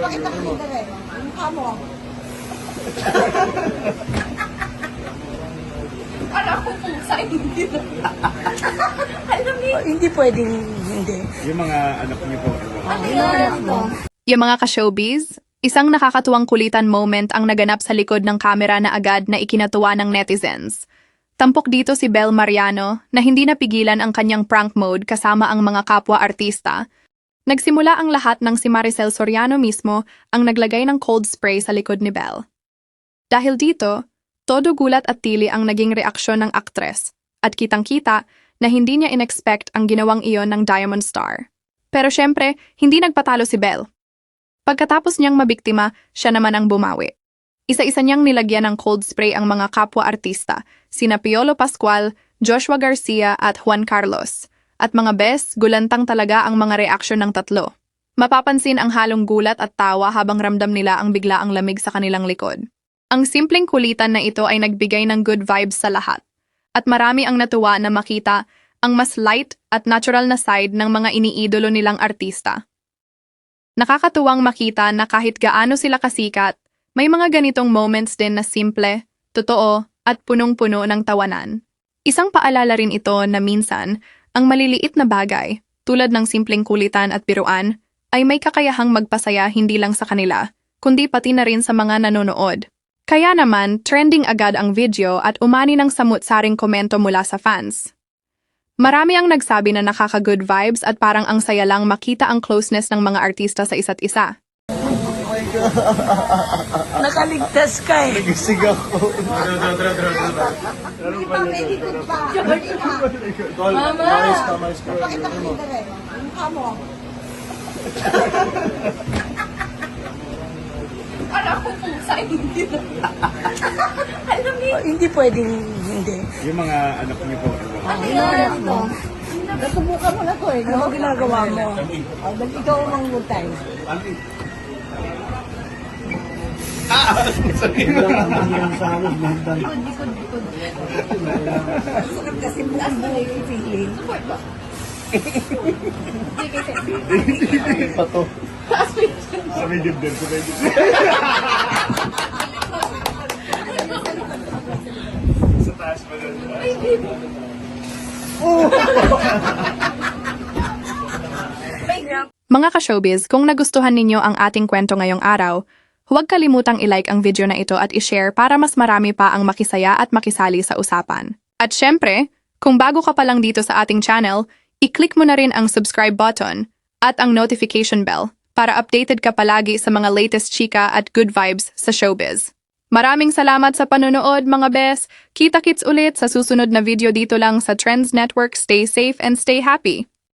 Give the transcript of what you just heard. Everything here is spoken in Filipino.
Pakita ko yung dere. Yung mukha mo. Para ko hindi na. Alam niyo, Oh, hindi pwedeng hindi. Yung mga anak niyo po. ano yan? Yung mga ka-showbiz, isang nakakatuwang kulitan moment ang naganap sa likod ng kamera na agad na ikinatuwa ng netizens. Tampok dito si Bel Mariano na hindi napigilan ang kanyang prank mode kasama ang mga kapwa artista. Nagsimula ang lahat ng si Maricel Soriano mismo ang naglagay ng cold spray sa likod ni Bel. Dahil dito, todo gulat at tili ang naging reaksyon ng aktres at kitang-kita na hindi niya inexpect ang ginawang iyon ng Diamond Star. Pero syempre, hindi nagpatalo si Belle. Pagkatapos niyang mabiktima, siya naman ang bumawi. Isa-isa niyang nilagyan ng cold spray ang mga kapwa artista, sina Piolo Pascual, Joshua Garcia at Juan Carlos. At mga bes, gulantang talaga ang mga reaksyon ng tatlo. Mapapansin ang halong gulat at tawa habang ramdam nila ang biglaang lamig sa kanilang likod. Ang simpleng kulitan na ito ay nagbigay ng good vibes sa lahat. At marami ang natuwa na makita ang mas light at natural na side ng mga iniidolo nilang artista. Nakakatuwang makita na kahit gaano sila kasikat, may mga ganitong moments din na simple, totoo, at punong-puno ng tawanan. Isang paalala rin ito na minsan, ang maliliit na bagay, tulad ng simpleng kulitan at biruan, ay may kakayahang magpasaya hindi lang sa kanila, kundi pati na rin sa mga nanonood. Kaya naman, trending agad ang video at umani ng samut-saring komento mula sa fans. Marami ang nagsabi na nakaka-good vibes at parang ang saya lang makita ang closeness ng mga artista sa isa't isa. Nakaligtas ka eh. Nagisig ako. Hindi pa, very good pa. Tol, mais ka, mais ka. Pakita ko yung dere. Yung mukha mo. Para ko pusa, hindi na. Alam niyo, Oh, hindi pwedeng hindi. Yung mga anak niyo po. ano yan? Nasubukan mo na to eh. Ano ginagawa mo? Oh, ikaw ang mangutay. Sarap kasi yung feeling. Support ba? Pato. Sa taas pa din. Mga ka-showbiz, kung nagustuhan ninyo ang ating kwento ngayong araw, huwag kalimutang i-like ang video na ito at i-share para mas marami pa ang makisaya at makisali sa usapan. At syempre, kung bago ka pa lang dito sa ating channel, i-click mo na rin ang subscribe button at ang notification bell para updated ka palagi sa mga latest chika at good vibes sa showbiz. Maraming salamat sa panonood mga bes. Kita-kits ulit sa susunod na video dito lang sa Trends Network. Stay safe and stay happy.